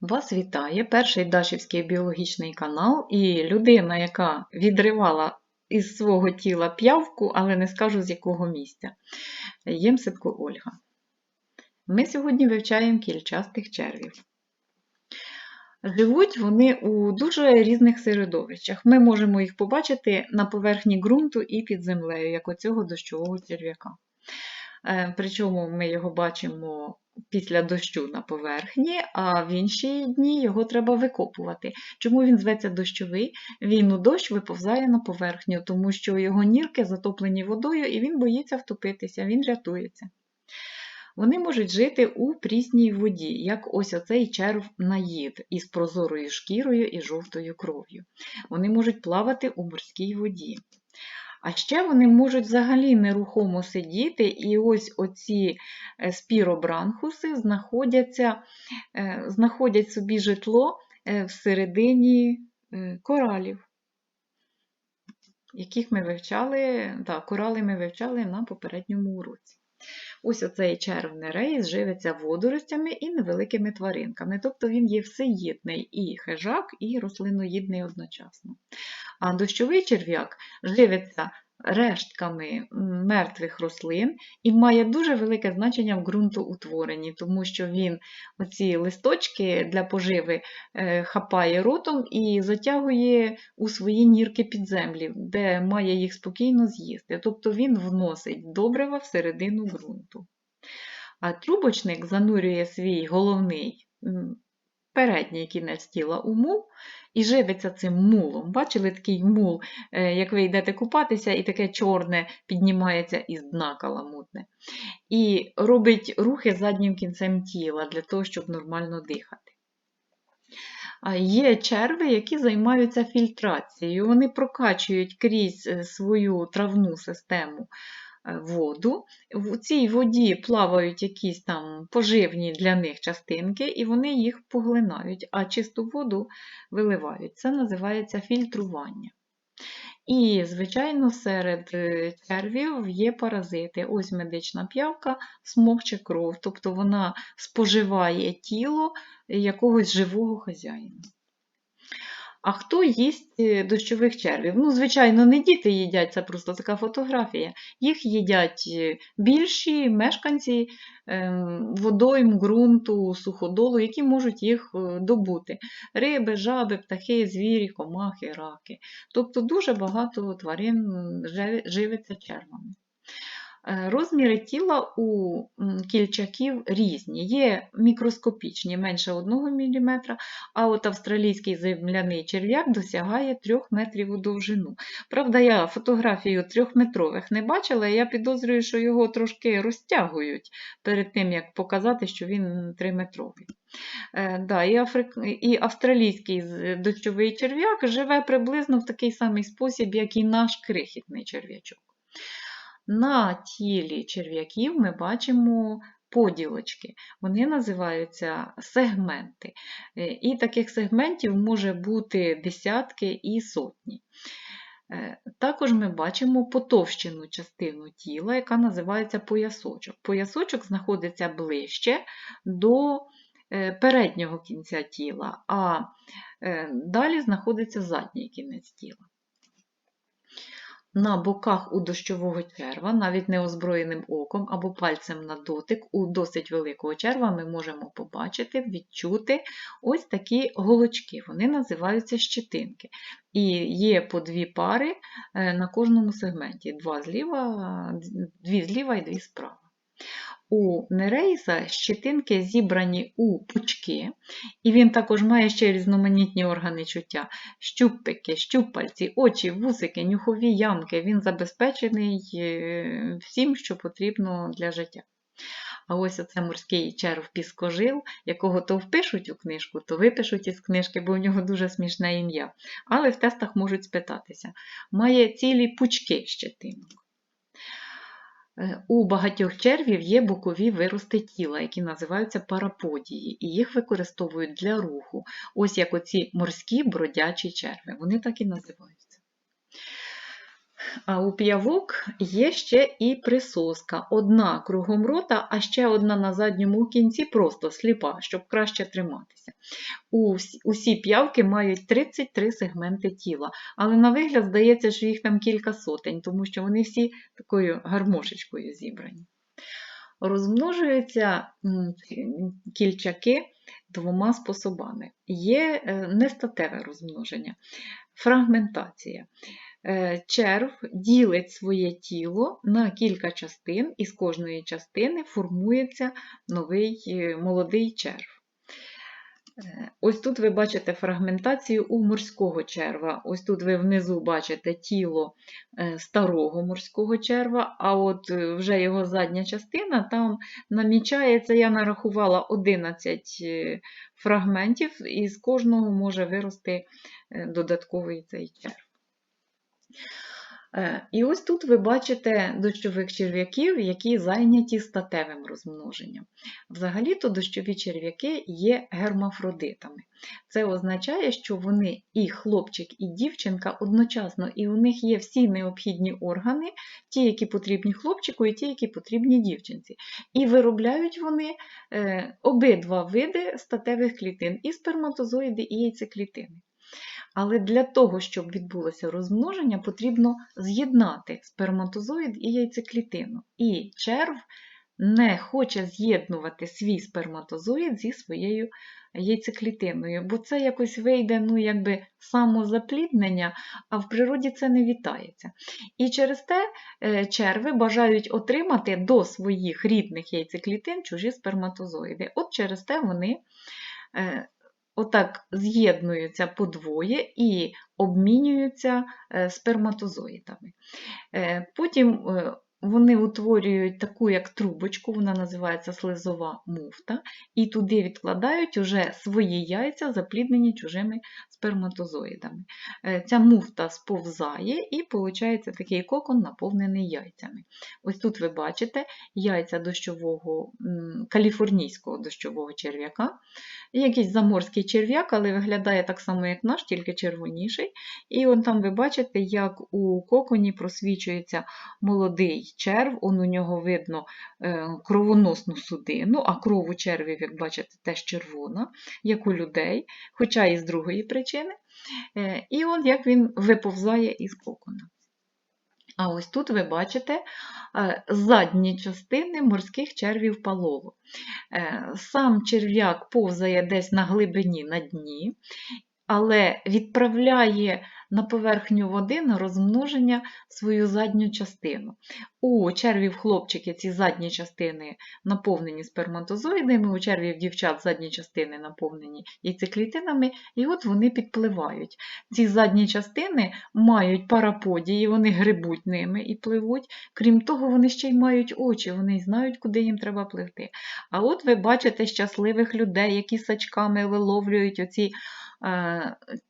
Вас вітає перший Дашівський біологічний канал і людина, яка відривала із свого тіла п'явку, але не скажу з якого місця. Ємситко Ольга. Ми сьогодні вивчаємо кільчастих червів. Живуть вони у дуже різних середовищах. Ми можемо їх побачити на поверхні ґрунту і під землею, як оцього дощового черв'яка. Е, Причому ми його бачимо після дощу на поверхні, а в інші дні його треба викопувати. Чому він зветься дощовий? Він у дощ виповзає на поверхню, тому що його нірки затоплені водою і він боїться втопитися, він рятується. Вони можуть жити у прісній воді, як ось оцей черв наїд із прозорою шкірою і жовтою кров'ю. Вони можуть плавати у морській воді. А ще вони можуть взагалі нерухомо сидіти, і ось оці е, спіробранхуси знаходяться, е, знаходять собі житло е, всередині коралів, яких ми вивчали, да, корали ми вивчали на попередньому уроці. Ось оцей черв нерейс живиться водоростями і невеликими тваринками, тобто він є всеїдний і хижак, і рослиноїдний одночасно. А дощовий черв'як живиться рештками мертвих рослин і має дуже велике значення в ґрунтоутворенні, тому що він оці листочки для поживи е, хапає ротом і затягує у свої нірки підземлі, де має їх спокійно з'їсти. Тобто він вносить добрива всередину ґрунту. А трубочник занурює свій головний передній кінець тіла у мул і живиться цим мулом. Бачили такий мул, е, як ви йдете купатися, і таке чорне піднімається із дна каламутне. І робить рухи заднім кінцем тіла для того, щоб нормально дихати. Є черви, які займаються фільтрацією. Вони прокачують крізь е, свою травну систему воду. В цій воді плавають якісь там поживні для них частинки, і вони їх поглинають, а чисту воду виливають. Це називається фільтрування. І, звичайно, серед е, червів є паразити. Ось медична п'явка смокче кров, тобто вона споживає тіло якогось живого хазяїна. А хто їсть е, дощових червів? Ну, звичайно, не діти їдять, це просто така фотографія. Їх їдять е, більші мешканці ем, водойм, ґрунту, суходолу, які можуть їх е, добути. Риби, жаби, птахи, звірі, комахи, раки. Тобто дуже багато тварин живиться червами. Е, розміри тіла у кільчаків різні. Є мікроскопічні, менше 1 мм, а от австралійський земляний черв'як досягає 3 метрів у довжину. Правда, я фотографію трьохметрових не бачила, я підозрюю, що його трошки розтягують перед тим, як показати, що він 3-метровий. Е, да, і, Африк... і австралійський дощовий черв'як живе приблизно в такий самий спосіб, як і наш крихітний черв'ячок. На тілі черв'яків ми бачимо поділочки, вони називаються сегменти. Е, і таких сегментів може бути десятки і сотні. Е, також ми бачимо потовщену частину тіла, яка називається поясочок. Поясочок знаходиться ближче до е, переднього кінця тіла, а далі знаходиться задній кінець тіла. На боках у дощового черва, навіть неозброєним оком або пальцем на дотик, у досить великого черва ми можемо побачити, відчути ось такі голочки. Вони називаються щетинки. І є по дві пари е, на кожному сегменті: два зліва, дві зліва і дві справа. У Нерейса щетинки зібрані у пучки, і він також має ще різноманітні органи чуття: щупики, щупальці, очі, вусики, нюхові ямки. Він забезпечений е, всім, що потрібно для життя. А ось оце морський черв піскожил, якого то впишуть у книжку, то випишуть із книжки, бо в нього дуже смішне ім'я. Але в тестах можуть спитатися. Має цілі пучки щетинок. Е, у багатьох червів є бокові вирости тіла, які називаються параподії, і їх використовують для руху. Ось як оці морські бродячі черви. Вони так і називаються. У п'явок є ще і присоска. Одна кругом рота, а ще одна на задньому кінці, просто сліпа, щоб краще триматися. Усі, усі п'явки мають 33 сегменти тіла, але на вигляд здається, що їх там кілька сотень, тому що вони всі такою гармошечкою зібрані. Розмножуються кільчаки двома способами. Є е, нестатеве розмноження, фрагментація. Е, Черв ділить своє тіло на кілька частин, і з кожної частини формується новий е, молодий черв. Е, Ось тут ви бачите фрагментацію у морського черва. Ось тут ви внизу бачите тіло старого морського черва, а от вже його задня частина там намічається, я нарахувала 11 е, фрагментів, і з кожного може вирости додатковий цей черв. Е, І ось тут ви бачите дощових черв'яків, які зайняті статевим розмноженням. Взагалі-то дощові черв'яки є гермафродитами. Це означає, що вони і хлопчик, і дівчинка одночасно, і у них є всі необхідні органи, ті, які потрібні хлопчику, і ті, які потрібні дівчинці. І виробляють вони е, обидва види статевих клітин, і сперматозоїди, і яйцеклітини. Але для того, щоб відбулося розмноження, потрібно з'єднати сперматозоїд і яйцеклітину. І черв не хоче з'єднувати свій сперматозоїд зі своєю яйцеклітиною, бо це якось вийде ну, якби самозапліднення, а в природі це не вітається. І через те е, черви бажають отримати до своїх рідних яйцеклітин чужі сперматозоїди. От через те вони е, отак з'єднуються подвоє і обмінюються е, сперматозоїдами. Е, Потім е, вони утворюють таку як трубочку, вона називається слизова муфта, і туди відкладають уже свої яйця, запліднені чужими сперматозоїдами. Е, Ця муфта сповзає і виходить такий кокон, наповнений яйцями. Ось тут ви бачите яйця дощового, каліфорнійського дощового черв'яка. Якийсь заморський черв'як, але виглядає так само, як наш, тільки червоніший. І он там ви бачите, як у коконі просвічується молодий черв, он у нього видно е, кровоносну судину, а кров у червів, як бачите, теж червона, як у людей, хоча і з другої причини. Е, І от як він виповзає із кокона. А ось тут ви бачите е, задні частини морських червів палолу. Е, Сам черв'як повзає десь на глибині на дні, але відправляє на поверхню води на розмноження свою задню частину. У червів хлопчики ці задні частини наповнені сперматозоїдами, у червів дівчат задні частини наповнені яйцеклітинами, і от вони підпливають. Ці задні частини мають параподії, вони грибуть ними і пливуть. Крім того, вони ще й мають очі, вони знають, куди їм треба пливти. А от ви бачите щасливих людей, які сачками виловлюють оці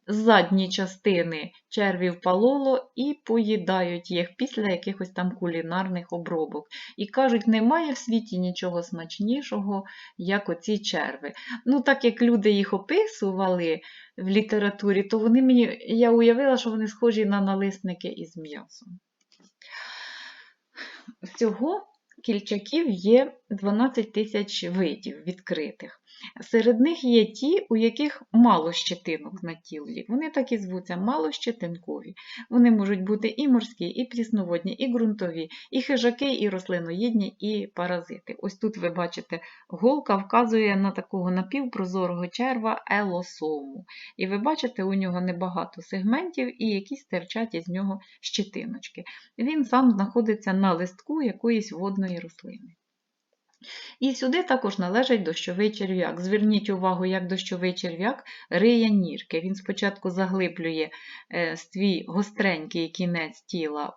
задні частини червів палоло і поїдають їх після якихось там кулінарних обробок. І кажуть, немає в світі нічого смачнішого, як оці черви. Ну, так як люди їх описували в літературі, то вони мені, я уявила, що вони схожі на налисники із м'ясом. Всього кільчаків є 12 тисяч видів відкритих. Серед них є ті, у яких мало щетинок на тілі. Вони так і звуться малощетинкові. Вони можуть бути і морські, і прісноводні, і ґрунтові, і хижаки, і рослиноїдні, і паразити. Ось тут ви бачите, голка вказує на такого напівпрозорого черва елосому. І ви бачите, у нього небагато сегментів і якісь терчать із нього щетиночки. Він сам знаходиться на листку якоїсь водної рослини. І сюди також належить дощовий черв'як. Зверніть увагу, як дощовий черв'як риє нірки. Він спочатку заглиблює е, свій гостренький кінець тіла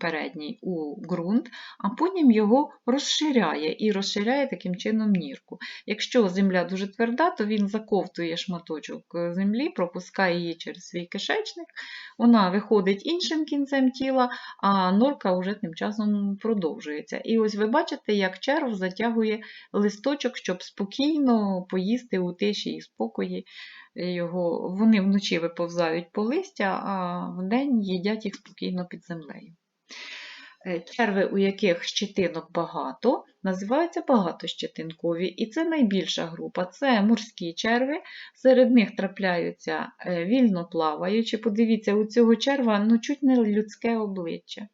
передній у ґрунт, а потім його розширяє і розширяє таким чином нірку. Якщо земля дуже тверда, то він заковтує шматочок е, землі, пропускає її через свій кишечник, вона виходить іншим кінцем тіла, а норка вже тим часом продовжується. І ось ви бачите, як черв затягує натягує листочок, щоб спокійно поїсти у тиші і спокої. Його. Вони вночі виповзають по листя, а вдень їдять їх спокійно під землею. Е, Черви, у яких щетинок багато, називаються багатощетинкові, і це найбільша група. Це морські черви, серед них трапляються е, вільно плаваючі. Подивіться, у цього черва ну, чуть не людське обличчя.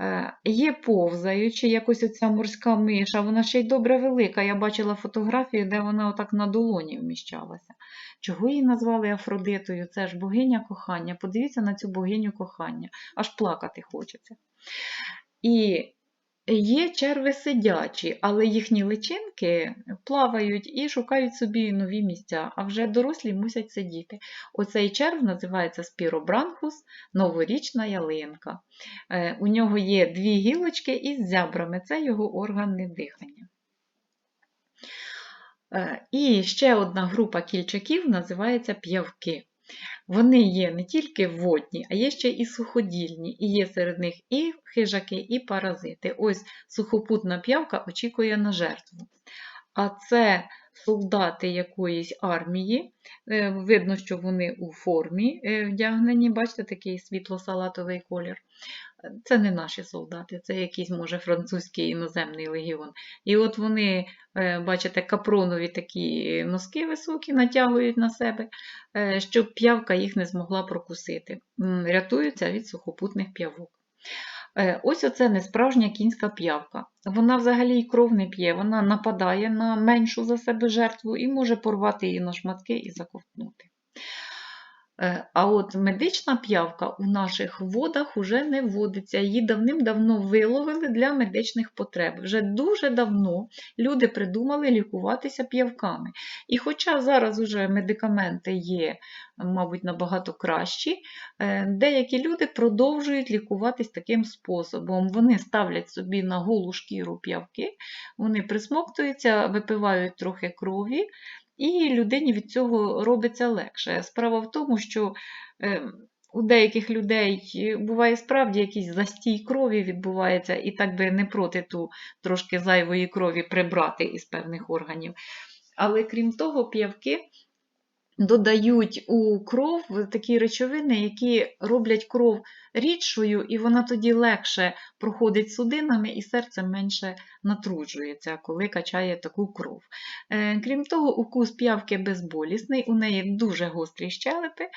Е, Є повзаючі, якось оця морська миша, вона ще й добре велика. Я бачила фотографію, де вона отак на долоні вміщалася. Чого її назвали Афродитою? Це ж богиня кохання. Подивіться на цю богиню кохання, аж плакати хочеться. І є черви сидячі, але їхні личинки плавають і шукають собі нові місця, а вже дорослі мусять сидіти. Оцей черв називається спіробранхус, новорічна ялинка. Е, У нього є дві гілочки із зябрами, це його органи дихання. Е, І ще одна група кільчаків називається п'явки. Вони є не тільки водні, а є ще і суходільні, і є серед них і хижаки, і паразити. Ось сухопутна п'явка очікує на жертву. А це солдати якоїсь армії. Е, Видно, що вони у формі е, вдягнені, бачите, такий світло-салатовий колір. Це не наші солдати, це якийсь, може, французький іноземний легіон. І от вони, е, бачите, капронові такі носки високі натягують на себе, е, щоб п'явка їх не змогла прокусити. Рятуються від сухопутних п'явок. Е, Ось оце несправжня кінська п'явка. Вона взагалі й кров не п'є, вона нападає на меншу за себе жертву і може порвати її на шматки і заковтнути. Е, А от медична п'явка у наших водах уже не водиться. Її давним-давно виловили для медичних потреб. Вже дуже давно люди придумали лікуватися п'явками. І хоча зараз уже медикаменти є, мабуть, набагато кращі, е, деякі люди продовжують лікуватись таким способом. Вони ставлять собі на голу шкіру п'явки, вони присмоктуються, випивають трохи крові. І людині від цього робиться легше. Справа в тому, що е, у деяких людей е, буває справді якийсь застій крові відбувається, і так би не проти ту трошки зайвої крові прибрати із певних органів. Але крім того, п'явки додають у кров такі речовини, які роблять кров рідшою, і вона тоді легше проходить судинами, і серце менше натруджується, коли качає таку кров. Е, Крім того, укус п'явки безболісний, у неї дуже гострі щелепи,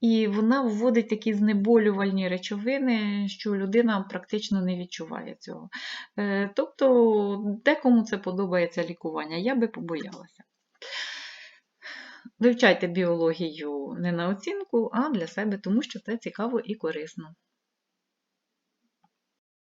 і вона вводить такі знеболювальні речовини, що людина практично не відчуває цього. Е, Тобто, декому це подобається лікування, я би побоялася. Вивчайте біологію не на оцінку, а для себе, тому що це цікаво і корисно.